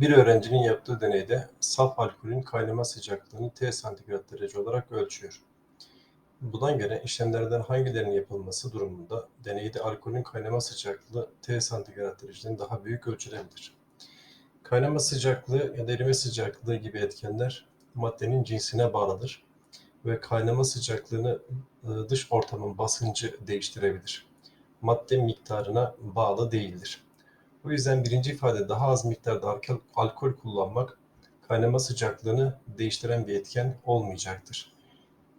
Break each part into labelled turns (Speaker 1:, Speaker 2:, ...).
Speaker 1: Bir öğrencinin yaptığı deneyde saf alkolün kaynama sıcaklığını T santigrat derece olarak ölçüyor. Buna göre işlemlerden hangilerinin yapılması durumunda deneyde alkolün kaynama sıcaklığı T santigrat dereceden daha büyük ölçülebilir. Kaynama sıcaklığı ya da erime sıcaklığı gibi etkenler maddenin cinsine bağlıdır ve kaynama sıcaklığını e, dış ortamın basıncı değiştirebilir. Madde miktarına bağlı değildir. Bu yüzden birinci ifade daha az miktarda alkol kullanmak kaynama sıcaklığını değiştiren bir etken olmayacaktır.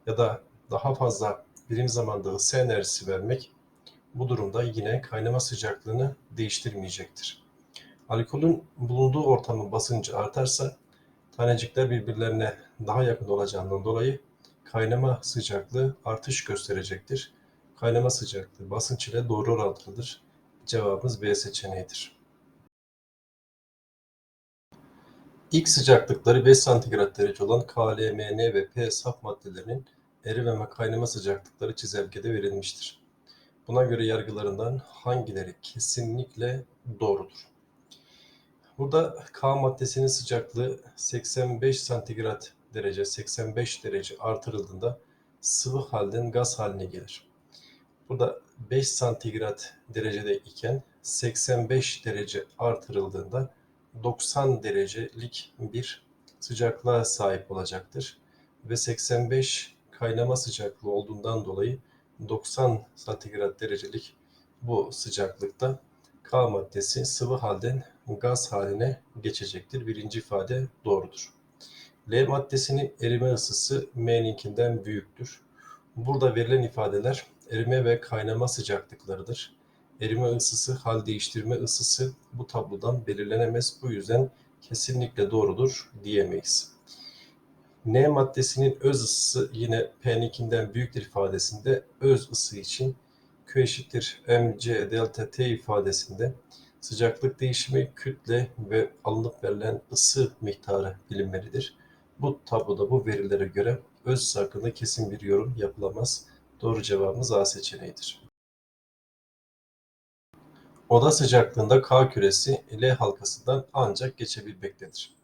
Speaker 1: Ya da daha fazla birim zamanda ısı enerjisi vermek bu durumda yine kaynama sıcaklığını değiştirmeyecektir. Alkolün bulunduğu ortamın basıncı artarsa tanecikler birbirlerine daha yakın olacağından dolayı kaynama sıcaklığı artış gösterecektir. Kaynama sıcaklığı basınç ile doğru orantılıdır. Cevabımız B seçeneğidir. İlk sıcaklıkları 5 santigrat derece olan K, L, M, N ve P saf maddelerinin erime ve kaynama sıcaklıkları çizelgede verilmiştir. Buna göre yargılarından hangileri kesinlikle doğrudur? Burada K maddesinin sıcaklığı 85 santigrat derece, 85 derece artırıldığında sıvı halden gaz haline gelir. Burada 5 santigrat derecede iken 85 derece artırıldığında 90 derecelik bir sıcaklığa sahip olacaktır. Ve 85 kaynama sıcaklığı olduğundan dolayı 90 santigrat derecelik bu sıcaklıkta K maddesi sıvı halden gaz haline geçecektir. Birinci ifade doğrudur. L maddesinin erime ısısı M'ninkinden büyüktür. Burada verilen ifadeler erime ve kaynama sıcaklıklarıdır. Erime ısısı, hal değiştirme ısısı bu tablodan belirlenemez. Bu yüzden kesinlikle doğrudur diyemeyiz. N maddesinin öz ısısı yine P'ninkinden büyüktür ifadesinde öz ısı için Q eşittir mc delta t ifadesinde sıcaklık değişimi kütle ve alınıp verilen ısı miktarı bilinmelidir. Bu tabloda bu verilere göre öz hakkında kesin bir yorum yapılamaz. Doğru cevabımız A seçeneğidir. Oda sıcaklığında K küresi L halkasından ancak geçebilmektedir.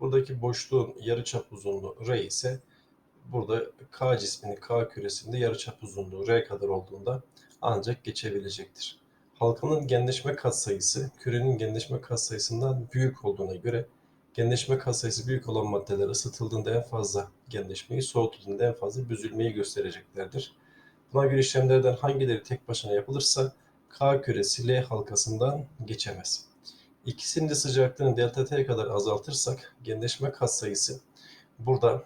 Speaker 1: Buradaki boşluğun yarıçap uzunluğu R ise burada K cisminin K küresinde yarıçap uzunluğu R kadar olduğunda ancak geçebilecektir. Halkanın genleşme katsayısı kürenin genleşme katsayısından büyük olduğuna göre genleşme katsayısı büyük olan maddeler ısıtıldığında en fazla genleşmeyi, soğutulduğunda en fazla büzülmeyi göstereceklerdir. Buna göre işlemlerden hangileri tek başına yapılırsa K küresi L halkasından geçemez. İkisinin de sıcaklığını delta T kadar azaltırsak genleşme katsayısı burada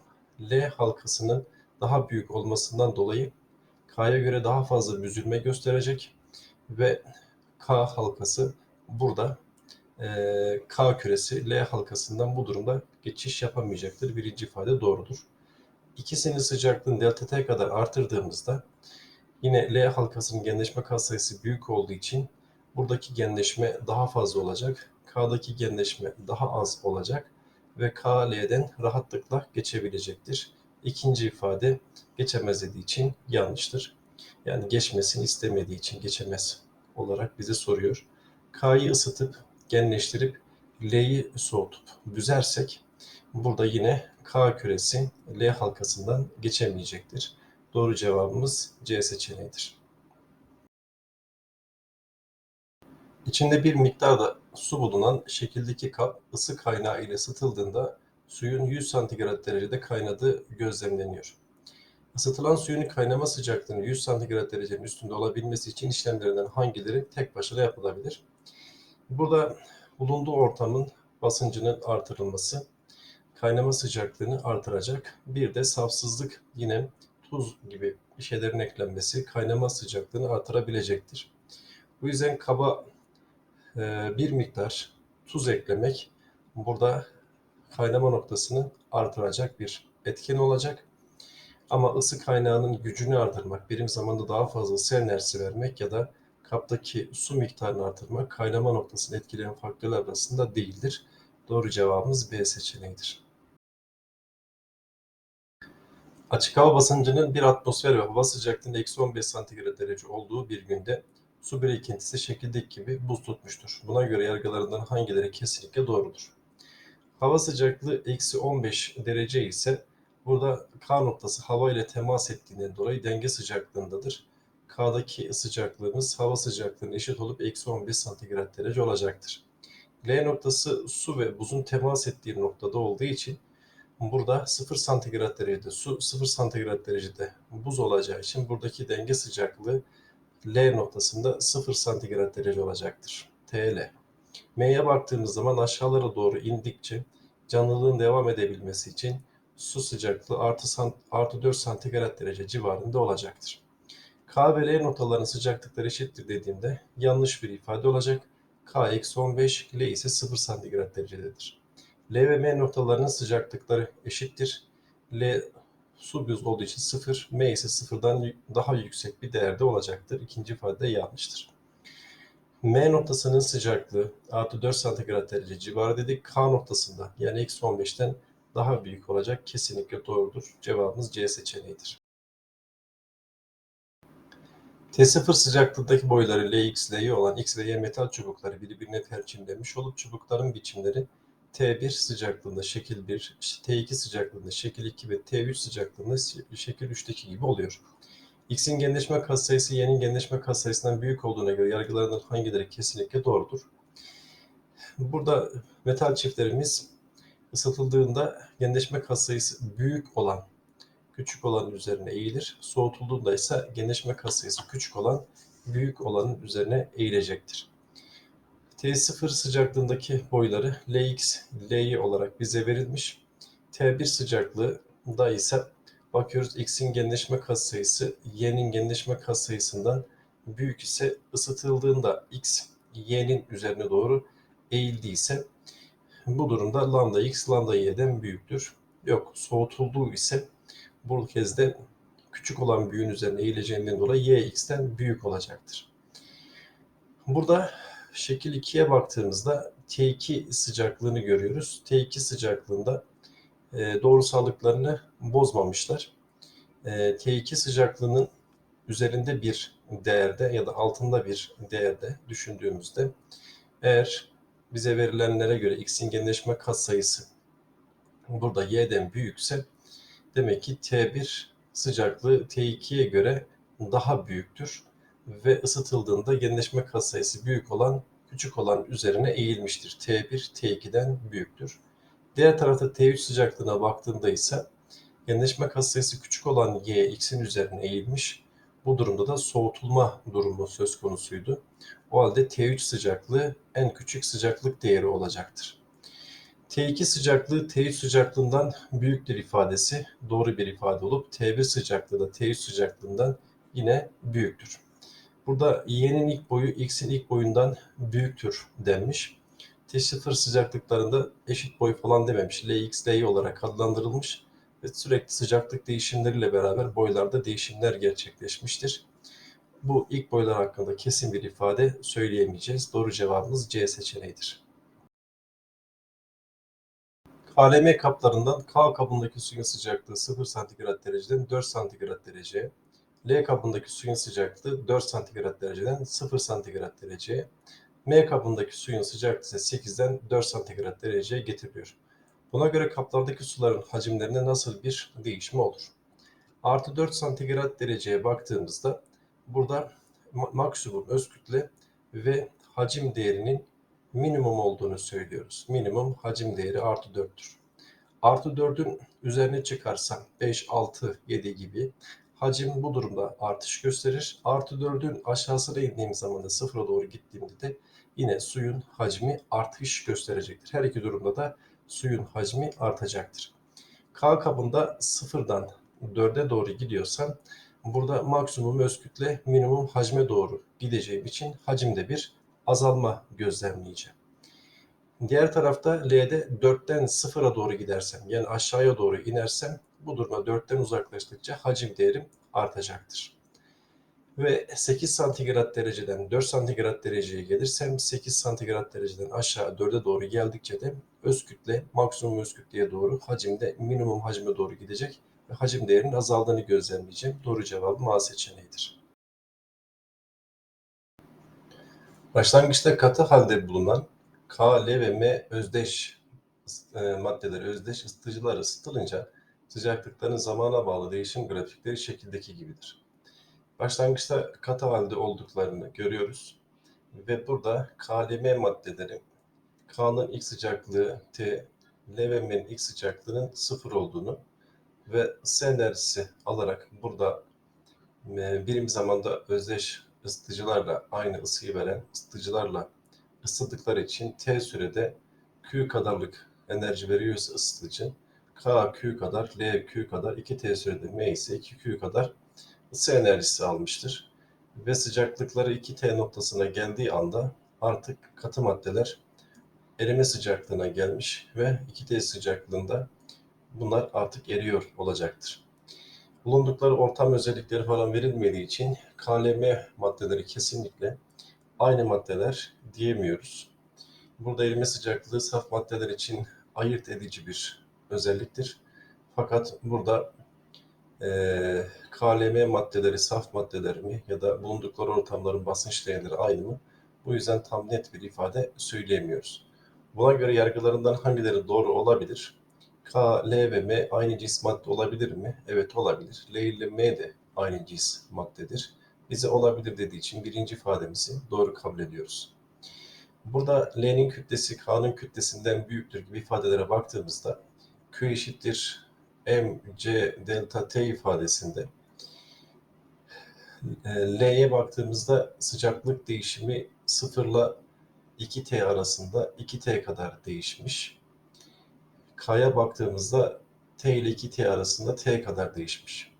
Speaker 1: L halkasının daha büyük olmasından dolayı K'ya göre daha fazla büzülme gösterecek ve K halkası burada e, K küresi L halkasından bu durumda geçiş yapamayacaktır. Birinci ifade doğrudur. İkisinin sıcaklığını delta T kadar artırdığımızda yine L halkasının genleşme katsayısı büyük olduğu için buradaki genleşme daha fazla olacak. K'daki genleşme daha az olacak ve K L'den rahatlıkla geçebilecektir. İkinci ifade geçemez dediği için yanlıştır. Yani geçmesini istemediği için geçemez olarak bize soruyor. K'yı ısıtıp genleştirip L'yi soğutup büzersek burada yine K küresi L halkasından geçemeyecektir. Doğru cevabımız C seçeneğidir. İçinde bir miktarda su bulunan şekildeki kap ısı kaynağı ile ısıtıldığında suyun 100 santigrat derecede kaynadığı gözlemleniyor. Isıtılan suyun kaynama sıcaklığının 100 santigrat derecenin üstünde olabilmesi için işlemlerinden hangileri tek başına yapılabilir? Burada bulunduğu ortamın basıncının artırılması kaynama sıcaklığını artıracak. Bir de safsızlık yine tuz gibi şeylerin eklenmesi kaynama sıcaklığını artırabilecektir. Bu yüzden kaba e, bir miktar tuz eklemek burada kaynama noktasını artıracak bir etken olacak. Ama ısı kaynağının gücünü artırmak, birim zamanda daha fazla ısı enerjisi vermek ya da kaptaki su miktarını artırmak kaynama noktasını etkileyen faktörler arasında değildir. Doğru cevabımız B seçeneğidir. Açık hava basıncının bir atmosfer ve hava sıcaklığında eksi 15 santigrat derece olduğu bir günde su birikintisi şekildeki gibi buz tutmuştur. Buna göre yargılarından hangileri kesinlikle doğrudur? Hava sıcaklığı eksi 15 derece ise burada K noktası hava ile temas ettiğinden dolayı denge sıcaklığındadır. K'daki sıcaklığımız hava sıcaklığına eşit olup eksi 15 santigrat derece olacaktır. L noktası su ve buzun temas ettiği noktada olduğu için burada 0 santigrat derecede su, 0 santigrat derecede buz olacağı için buradaki denge sıcaklığı L noktasında 0 santigrat derece olacaktır. TL. M'ye baktığımız zaman aşağılara doğru indikçe canlılığın devam edebilmesi için su sıcaklığı artı, sant, artı 4 santigrat derece civarında olacaktır. K ve L noktalarının sıcaklıkları eşittir dediğimde yanlış bir ifade olacak. K eksi 15, L ise 0 santigrat derecededir. L ve M noktalarının sıcaklıkları eşittir. L su buz olduğu için 0, M ise 0'dan daha yüksek bir değerde olacaktır. İkinci ifade yanlıştır. M noktasının sıcaklığı artı 4 santigrat derece civarı dedik. K noktasında yani eksi 15'ten daha büyük olacak. Kesinlikle doğrudur. Cevabımız C seçeneğidir. T0 sıcaklığındaki boyları Lx, Ly olan X ve Y metal çubukları birbirine perçinlenmiş olup çubukların biçimleri T1 sıcaklığında şekil 1, T2 sıcaklığında şekil 2 ve T3 sıcaklığında şekil 3'teki gibi oluyor. X'in genleşme katsayısı Y'nin genleşme katsayısından büyük olduğuna göre yargılarından hangileri kesinlikle doğrudur? Burada metal çiftlerimiz ısıtıldığında genleşme katsayısı büyük olan küçük olanın üzerine eğilir. Soğutulduğunda ise genleşme katsayısı küçük olan büyük olanın üzerine eğilecektir. T0 sıcaklığındaki boyları Lx, Ly olarak bize verilmiş. T1 sıcaklığında ise bakıyoruz x'in genleşme katsayısı y'nin genleşme katsayısından büyük ise ısıtıldığında x y'nin üzerine doğru eğildiyse bu durumda lambda x lambda y'den büyüktür. Yok soğutulduğu ise bu kez de küçük olan büyüğün üzerine eğileceğinden dolayı y x'ten büyük olacaktır. Burada şekil 2'ye baktığımızda T2 sıcaklığını görüyoruz. T2 sıcaklığında e, doğrusallıklarını bozmamışlar. E, T2 sıcaklığının üzerinde bir değerde ya da altında bir değerde düşündüğümüzde eğer bize verilenlere göre x'in genleşme katsayısı burada y'den büyükse demek ki T1 sıcaklığı T2'ye göre daha büyüktür ve ısıtıldığında genleşme katsayısı büyük olan küçük olan üzerine eğilmiştir. T1 T2'den büyüktür. Diğer tarafta T3 sıcaklığına baktığımda ise genleşme katsayısı küçük olan Y x'in üzerine eğilmiş. Bu durumda da soğutulma durumu söz konusuydu. O halde T3 sıcaklığı en küçük sıcaklık değeri olacaktır. T2 sıcaklığı T3 sıcaklığından büyüktür ifadesi doğru bir ifade olup T1 sıcaklığı da T3 sıcaklığından yine büyüktür. Burada y'nin ilk boyu x'in ilk boyundan büyüktür denmiş. T0 sıcaklıklarında eşit boy falan dememiş. Lx, Ly olarak adlandırılmış ve sürekli sıcaklık değişimleriyle beraber boylarda değişimler gerçekleşmiştir. Bu ilk boylar hakkında kesin bir ifade söyleyemeyeceğiz. Doğru cevabımız C seçeneğidir. KLM kaplarından K kabındaki suyun sıcaklığı 0 santigrat dereceden 4 santigrat dereceye, L kabındaki suyun sıcaklığı 4 santigrat dereceden 0 santigrat dereceye, M kabındaki suyun sıcaklığı ise 8'den 4 santigrat dereceye getiriliyor. Buna göre kaplardaki suların hacimlerinde nasıl bir değişme olur? Artı 4 santigrat dereceye baktığımızda burada maksimum öz kütle ve hacim değerinin minimum olduğunu söylüyoruz. Minimum hacim değeri artı 4'tür. Artı 4'ün üzerine çıkarsam 5, 6, 7 gibi hacim bu durumda artış gösterir. Artı 4'ün aşağısına indiğim zaman da sıfıra doğru gittiğimde de yine suyun hacmi artış gösterecektir. Her iki durumda da suyun hacmi artacaktır. K kabında sıfırdan 4'e doğru gidiyorsam burada maksimum öz kütle minimum hacme doğru gideceğim için hacimde bir azalma gözlemleyeceğim. Diğer tarafta L'de 4'ten 0'a doğru gidersem yani aşağıya doğru inersem bu durumda 4'ten uzaklaştıkça hacim değerim artacaktır. Ve 8 santigrat dereceden 4 santigrat dereceye gelirsem 8 santigrat dereceden aşağı 4'e doğru geldikçe de öz kütle maksimum öz kütleye doğru hacimde minimum hacme doğru gidecek ve hacim değerinin azaldığını gözlemleyeceğim. Doğru cevabım A seçeneğidir. Başlangıçta katı halde bulunan K, L ve M özdeş e, maddeleri özdeş ısıtıcılar ısıtılınca sıcaklıkların zamana bağlı değişim grafikleri şekildeki gibidir. Başlangıçta katı halde olduklarını görüyoruz ve burada KLM maddeleri K'nın ilk sıcaklığı T, L ve ilk sıcaklığının sıfır olduğunu ve ısı enerjisi alarak burada e, birim zamanda özdeş ısıtıcılarla aynı ısıyı veren ısıtıcılarla ısıttıkları için T sürede Q kadarlık enerji veriyorsa ısıtıcı K Q kadar, L Q kadar, 2T sürede M ise 2Q kadar ısı enerjisi almıştır. Ve sıcaklıkları 2T noktasına geldiği anda artık katı maddeler erime sıcaklığına gelmiş ve 2T sıcaklığında bunlar artık eriyor olacaktır. Bulundukları ortam özellikleri falan verilmediği için KLM maddeleri kesinlikle aynı maddeler diyemiyoruz. Burada erime sıcaklığı saf maddeler için ayırt edici bir özelliktir. Fakat burada eee KLM maddeleri saf maddeler mi ya da bulundukları ortamların basınç değerleri aynı mı? Bu yüzden tam net bir ifade söyleyemiyoruz. Buna göre yargılarından hangileri doğru olabilir? K, L ve M aynı cins madde olabilir mi? Evet olabilir. L ile M de aynı cins maddedir. Bize olabilir dediği için birinci ifademizi doğru kabul ediyoruz. Burada L'nin kütlesi K'nın kütlesinden büyüktür gibi ifadelere baktığımızda Q eşittir M, C, delta T ifadesinde e, L'ye baktığımızda sıcaklık değişimi 0 ile 2T arasında 2T kadar değişmiş. K'ya baktığımızda T ile 2T arasında T kadar değişmiş.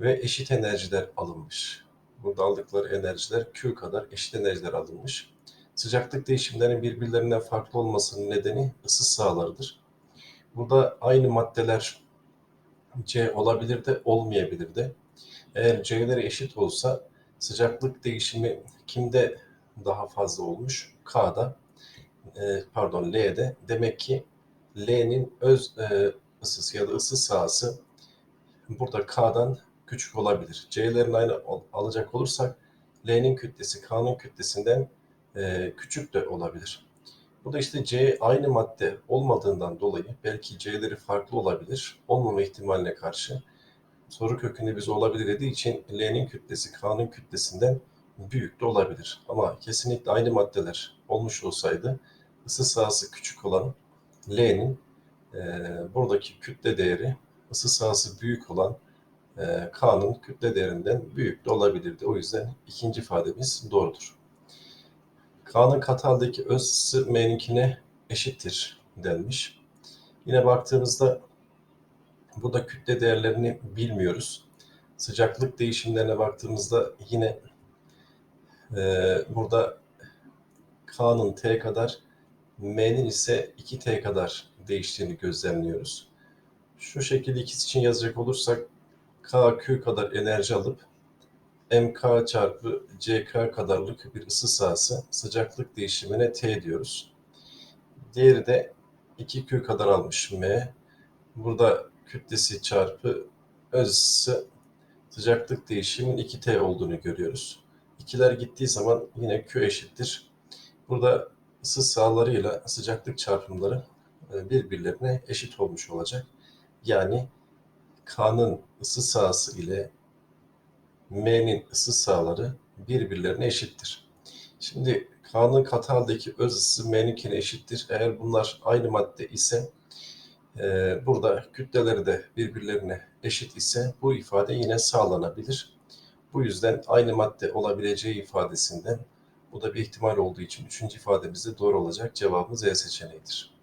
Speaker 1: Ve eşit enerjiler alınmış. Burada aldıkları enerjiler Q kadar eşit enerjiler alınmış. Sıcaklık değişimlerinin birbirlerinden farklı olmasının nedeni ısı sahalarıdır. Burada aynı maddeler C olabilir de olmayabilir de. Eğer C'leri eşit olsa sıcaklık değişimi kimde daha fazla olmuş? K'da, e, pardon L'de. Demek ki L'nin öz e, ısısı ya da ısı sahası burada K'dan küçük olabilir. C'lerin aynı al- alacak olursak L'nin kütlesi K'nın kütlesinden e, küçük de olabilir. Bu da işte C aynı madde olmadığından dolayı belki C'leri farklı olabilir. Olmama ihtimaline karşı soru kökünde biz olabilir dediği için L'nin kütlesi K'nın kütlesinden büyük de olabilir. Ama kesinlikle aynı maddeler olmuş olsaydı ısı sahası küçük olan L'nin e, buradaki kütle değeri ısı sahası büyük olan e, K'nın kütle değerinden büyük de olabilirdi. O yüzden ikinci ifademiz doğrudur. K'nın kataldaki öz ısı M'ninkine eşittir denmiş. Yine baktığımızda burada kütle değerlerini bilmiyoruz. Sıcaklık değişimlerine baktığımızda yine e, burada K'nın T kadar, M'nin ise 2T kadar değiştiğini gözlemliyoruz. Şu şekilde ikisi için yazacak olursak K, Q kadar enerji alıp MK çarpı CK kadarlık bir ısı sahası sıcaklık değişimine T diyoruz. Diğeri de 2Q kadar almış M. Burada kütlesi çarpı öz ısı sıcaklık değişiminin 2T olduğunu görüyoruz. İkiler gittiği zaman yine Q eşittir. Burada ısı sahalarıyla sıcaklık çarpımları e, birbirlerine eşit olmuş olacak. Yani K'nın ısı sahası ile M'nin ısı sahaları birbirlerine eşittir. Şimdi K'nın katı öz ısısı M'ninkine eşittir. Eğer bunlar aynı madde ise e, burada kütleleri de birbirlerine eşit ise bu ifade yine sağlanabilir. Bu yüzden aynı madde olabileceği ifadesinden bu da bir ihtimal olduğu için üçüncü ifademiz de doğru olacak. Cevabımız E seçeneğidir.